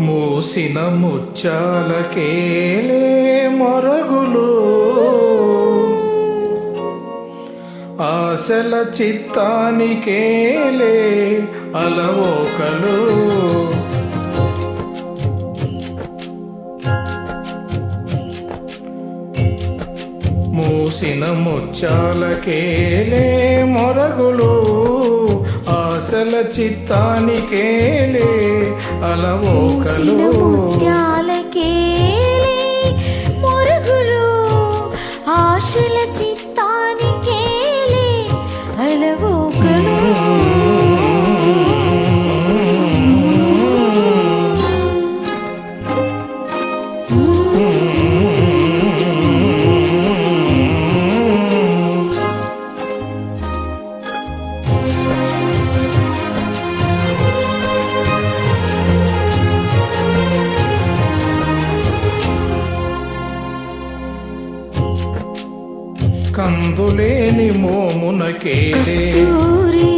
మూసిన ముచ్చాలకేలే మొరగులు. ఆశల చిత్తానికేలే అలవోకలు. మూసిన ముచ్చాలకేలే మొరగులు. ఆశల అలవోకలో. కందులేని మోమునకేలే. కస్తూరి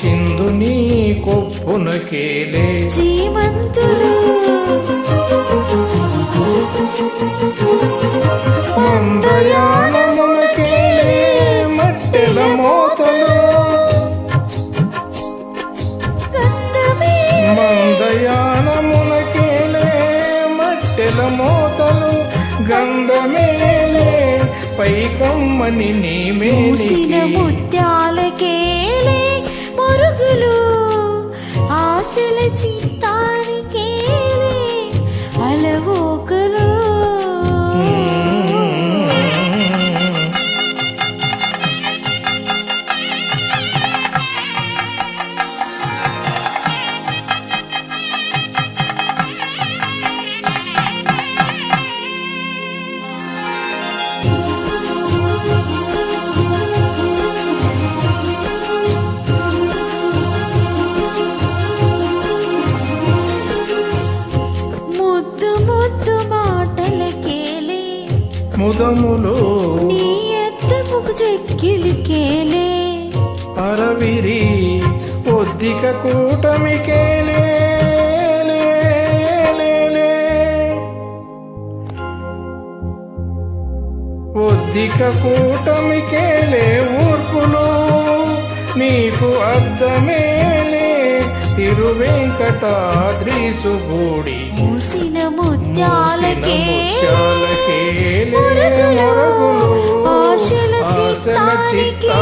చిందుని కొప్పునకేలే. చీమంతులు మందయానమునకేలే మట్టెల మోతలు. గంధమే. మందయానమునకేలే మట్టెల మోతలు. గంధమేలే నీ మేసిన ముత్యాలకి ముదములు నీ ఎత్తముకు చెక్కిలికేలే అరవిరి ఒద్దిక కూటమికేలే లే, ఒద్దిక కూటమికేలే ఊర్పులు. నీకు అర్థమేలే తిరువెంకటాద్రి సుగూడి. మూసిన ముత్యాలకే ఆశల ఆశల చిత్తానికే